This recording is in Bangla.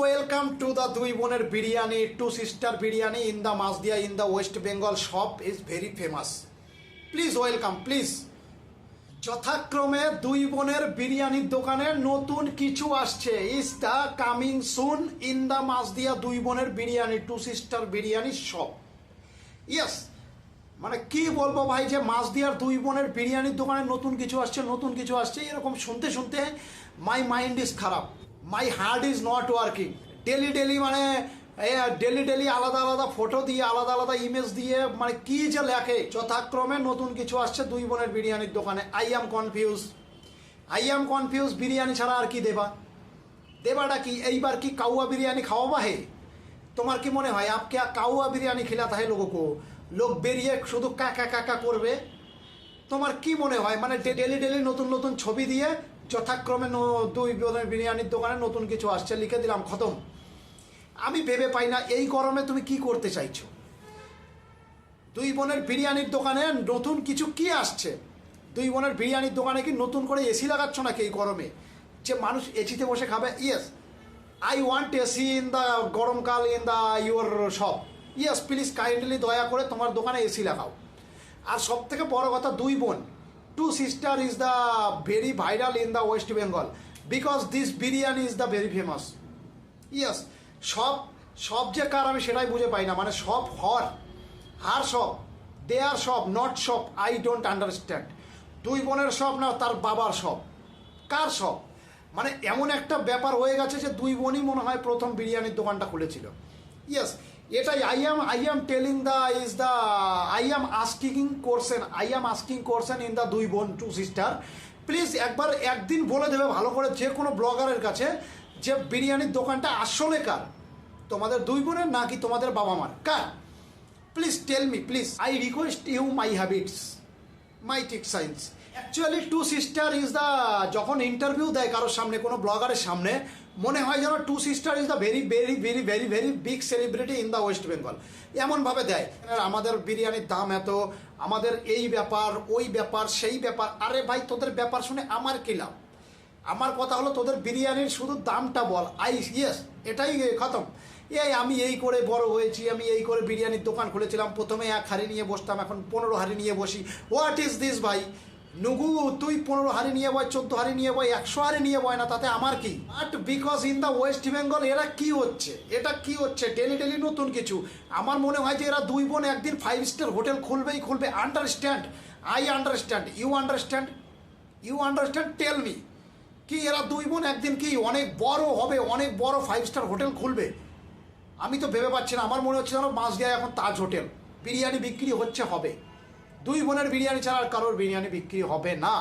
ওয়েলকাম টু দ্য দুই বোনের biryani, two sister biryani in the Masdia in the West Bengal shop is very famous. Please welcome, please. যথাক্রমে দুই বোনের বিরিয়ানির দোকানে নতুন কিছু আসছে। Is the coming soon in the Masdia দুই বোনের biryani, two sister biryani shop? Yes মানে কি বলব ভাই যে মাছ দিয়ার দুই বোনের বিরিয়ানির দোকানে নতুন কিছু আসছে, নতুন কিছু আসছে, এরকম শুনতে শুনতে মাই মাইন্ড ইজ খারাপ। My heart is not working daily daily মানে ডেলি ডেলি আলাদা আলাদা ফটো দিয়ে, আলাদা আলাদা ইমেজ দিয়ে মানে কি যে লেখে, যথাক্রমে নতুন কিছু আসছে দুই বোনের বিরিয়ানির দোকানে। I am confuse I am confuse biryani ছাড়া আর কি দেবা? দেবাটা কি? এইবার কি কাউয়া বিরিয়ানি খাওয়াবা হে তোমার কি মনে হয়, আপকে কাউয়া বিরিয়ানি খিলাতে হয় লোককে? লোক বেরিয়ে শুধু কাকা কাকা করবে? তোমার কি মনে হয়? মানে ডেলি ডেলি নতুন নতুন ছবি দিয়ে যথাক্রমে দুই বিরিয়ানির দোকানে নতুন কিছু আসছে, লিখে দিলাম, খতম। আমি ভেবে পাই না এই গরমে তুমি কি করতে চাইছো? দুই বোনের বিরিয়ানির দোকানে নতুন কিছু কি আসছে? দুই বোনের বিরিয়ানির দোকানে কি নতুন করে এসি লাগাচ্ছ নাকি এই গরমে? যে মানুষ এসিতে বসে খাবে? Yes I want AC in the গরমকাল in the your shop yes please kindly দয়া করে তোমার দোকানে এসি লাগাও। আর সব থেকে বড় কথা, দুই বোন। Two sister is the very viral in the West Bengal because this biryani is the very famous yes সব সব যে কার আমি সেটাই বুঝে পাই না। মানে সব হর, হার সব, দে আর সব নট সব আই ডোন্ট আন্ডারস্ট্যান্ড দুই বোনের সব না, তার বাবার সব। কার সব? মানে এমন একটা ব্যাপার হয়ে গেছে যে দুই বোনই মনে হয় প্রথম বিরিয়ানির দোকানটা খুলেছিল। ইয়েস এটাই I am I am telling the is the I am asking কোর্সেন I am asking কোর্সেন in the দুই বোন টু সিস্টার প্লিজ একবার একদিন বলে দেবে ভালো করে যে কোনো ব্লগারের কাছে যে বিরিয়ানির দোকানটা আসলে কার? তোমাদের দুই বোনের নাকি তোমাদের বাবা মার? কার? Please tell me please I request you my habits my tick science actually two sister is the যখন ইন্টারভিউ দেয় কারোর সামনে, কোনো ব্লগারের সামনে, মনে হয় যেন two sister is the very very very very very big celebrity in the West Bengal এমনভাবে দেয় আমাদের বিরিয়ানির দাম এত, আমাদের এই ব্যাপার, ওই ব্যাপার, সেই ব্যাপার। আরে ভাই, তোদের ব্যাপার শুনে আমার কি লাভ? আমার কথা হলো, তোদের বিরিয়ানির শুধু দামটা বল। আই ইয়েস এটাই খতম। এই আমি এই করে বড় হয়েছি, আমি এই করে বিরিয়ানির দোকান খুলেছিলাম। প্রথমে এক হাড়ি নিয়ে বসতাম, এখন পনেরো হাড়ি নিয়ে বসি। হোয়াট ইজ দিস ভাই? নুগু, তুই পনেরো হাড়ি নিয়ে বয়, চোদ্দ হাড়ি নিয়ে বয়, একশো হাড়ি নিয়ে বয় না, তাতে আমার কি? But because in the West Bengal এরা কি হচ্ছে? এটা কি হচ্ছে? ডেলি ডেলি নতুন কিছু। আমার মনে হয় যে এরা দুই বোন একদিন ফাইভ স্টার হোটেল খুলবেই খুলবে। Understand I understand you understand you understand tell me কি এরা দুই বোন একদিন কি অনেক বড় হবে, অনেক বড় ফাইভ স্টার হোটেল খুলবে? আমি তো ভেবে পাচ্ছি না। আমার মনে হচ্ছে যেন মাঝগায় এখন তাজ হোটেল। বিরিয়ানি বিক্রি হচ্ছে, হবে। দুই বোনের বিরিয়ানি ছাড়া আর কারোর বিরিয়ানি বিক্রি হবে না।